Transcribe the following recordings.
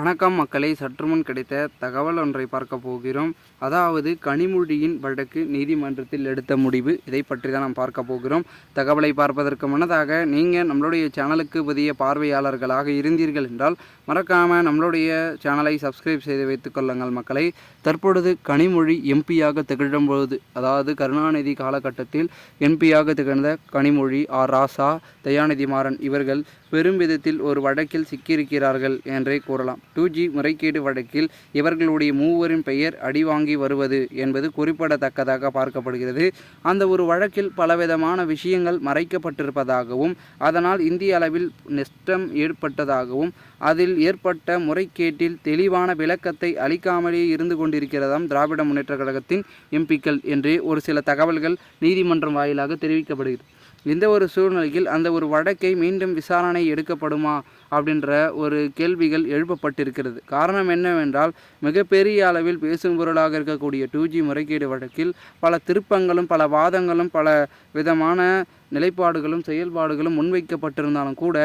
வணக்கம் மக்களை சற்றுமுன் கிடைத்த தகவல் ஒன்றை பார்க்க போகிறோம். அதாவது கனிமொழியின் வழக்கு நீதிமன்றத்தில் எடுத்த முடிவு. இதை பற்றி தான் நாம் பார்க்க போகிறோம். தகவலை பார்ப்பதற்கு முன்னதாக நீங்கள் நம்மளுடைய சேனலுக்கு புதிய பார்வையாளர்களாக இருந்தீர்கள் என்றால் மறக்காமல் நம்மளுடைய சேனலை சப்ஸ்கிரைப் செய்து வைத்துக் கொள்ளுங்கள் மக்களை. தற்பொழுது கனிமொழி எம்பியாக திகழும்போது அதாவது கருணாநிதி காலகட்டத்தில் எம்பியாக திகழ்ந்த கனிமொழி ஆர். ராசா தயாநிதி மாறன் இவர்கள் பெரும் விதத்தில் ஒரு வழக்கில் சிக்கியிருக்கிறார்கள் என்றே கூறலாம். டூ ஜி முறைகேடு வழக்கில் இவர்களுடைய மூவரின் பெயர் அடிவாங்கி வருவது என்பது குறிப்பிடத்தக்கதாக பார்க்கப்படுகிறது. அந்த ஒரு வழக்கில் பலவிதமான விஷயங்கள் மறைக்கப்பட்டிருப்பதாகவும் அதனால் இந்திய அளவில் நஷ்டம் ஏற்பட்டதாகவும் அதில் ஏற்பட்ட முறைகேட்டில் தெளிவான விளக்கத்தை அளிக்காமலே இருந்து கொண்டிருக்கிறதாம் திராவிட முன்னேற்ற கழகத்தின் எம்பிக்கள் என்று ஒரு சில தகவல்கள் நீதிமன்றம் வாயிலாக தெரிவிக்கப்படுகிறது. இந்த ஒரு சூழ்நிலையில் அந்த ஒரு வழக்கை மீண்டும் விசாரணை எடுக்கப்படுமா அப்படின்ற ஒரு கேள்விகள் எழுப்பப்பட்டிருக்கிறது. காரணம் என்னவென்றால் மிகப்பெரிய அளவில் பேசும் பொருளாக இருக்கக்கூடிய டூ ஜி முறைகேடு வழக்கில் பல திருப்பங்களும் பல வாதங்களும் பல விதமான நிலைப்பாடுகளும் செயல்பாடுகளும் முன்வைக்கப்பட்டிருந்தாலும் கூட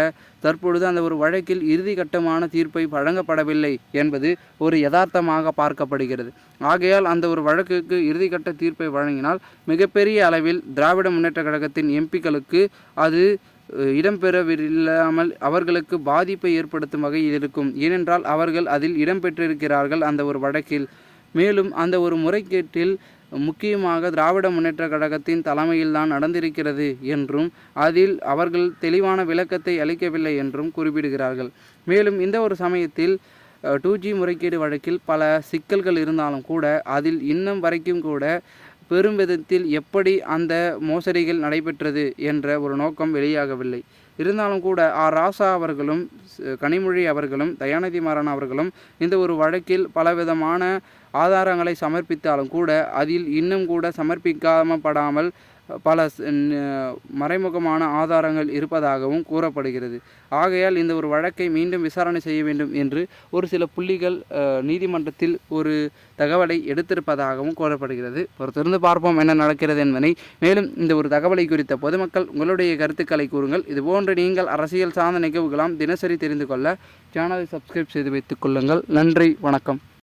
தற்பொழுது அந்த ஒரு வழக்கில் இறுதி கட்டமான தீர்ப்பை வழங்கப்படவில்லை என்பது ஒரு யதார்த்தமாக பார்க்கப்படுகிறது. ஆகையால் அந்த ஒரு வழக்குக்கு இறுதிக்கட்ட தீர்ப்பை வழங்கினால் மிகப்பெரிய அளவில் திராவிட முன்னேற்ற கழகத்தின் எம்பிக்களுக்கு அது இடம்பெறவில்லாமல் அவர்களுக்கு பாதிப்பை ஏற்படுத்தும் வகையில் இருக்கும். ஏனென்றால் அவர்கள் அதில் இடம்பெற்றிருக்கிறார்கள் அந்த ஒரு வழக்கில். மேலும் அந்த ஒரு முறைகேட்டில் முக்கியமாக திராவிட முன்னேற்ற கழகத்தின் தலைமையில்தான் நடந்திருக்கிறது என்றும் அதில் அவர்கள் தெளிவான விளக்கத்தை அளிக்கவில்லை என்றும் குறிப்பிடுகிறார்கள். மேலும் இந்த ஒரு சமயத்தில் டூ ஜி முறைகேடு வழக்கில் பல சிக்கல்கள் இருந்தாலும் கூட அதில் இன்னும் வரைக்கும் கூட பெரும் விதத்தில் எப்படி அந்த மோசடிகள் நடைபெற்றது என்ற ஒரு நோக்கம் வெளியாகவில்லை. இருந்தாலும் கூட ஆர் ராசா அவர்களும் கனிமொழி அவர்களும் தயாநிதி மாறன் அவர்களும் இந்த ஒரு வழக்கில் பலவிதமான ஆதாரங்களை சமர்ப்பித்தாலும் கூட அதில் இன்னும் கூட சமர்ப்பிக்காமப்படாமல் பல மறைமுகமான ஆதாரங்கள் இருப்பதாகவும் கூறப்படுகிறது. ஆகையால் இந்த ஒரு வழக்கை மீண்டும் விசாரணை செய்ய வேண்டும் என்று ஒரு சில புள்ளிகள் நீதிமன்றத்தில் ஒரு தகவலை எடுத்திருப்பதாகவும் கூறப்படுகிறது. பொறுத்திருந்து பார்ப்போம் என்ன நடக்கிறது என்பதை. மேலும் இந்த ஒரு தகவலை குறித்த பொதுமக்கள் உங்களுடைய கருத்துக்களை கூறுங்கள். இதுபோன்று நீங்கள் அரசியல் சார்ந்த நிகழ்வுகளாம் தினசரி தெரிந்து கொள்ள சேனலை சப்ஸ்கிரைப் செய்து வைத்துக் கொள்ளுங்கள். நன்றி வணக்கம்.